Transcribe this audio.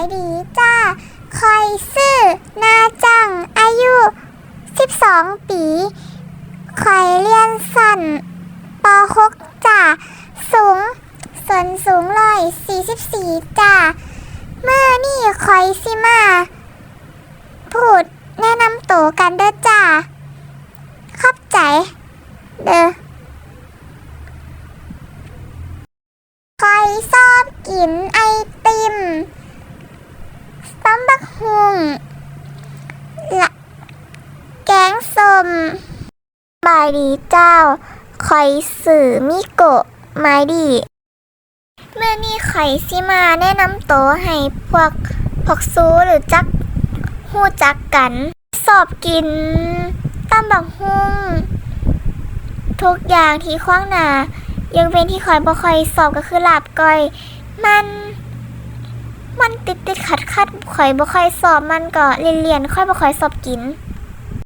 ายดีจ้า คอยซื้อนาจัง อายุ 12 ปี คอยเรียนสั้นป .6 จ้า สูงส่วนสูงร้อย44 จ้า เมื่อนี่คอยสิมา พูดแนะนำตัวกันเด้อจ้าขอบใจ เด้อคอยชอบกินอ ซัมบักฮุงละแกงส้มบายดีเจ้า คอยสื่อมิโกะไม้ดี เมื่อนี้คอยสิมาแนะนำโตให้พวกพวกซูหรือจักหู้จักกัน สอบกินตำบักฮุงทุกอย่างที่ขว้างหนายังเป็นที่คอยบ่คอยสอบก็คือหลาบก้อย มัน มันติดติดขัด คัดข่อยบ่ค่อยสอบมันก็เรียนเรียนค่อยบ่ค่อยสอบกิน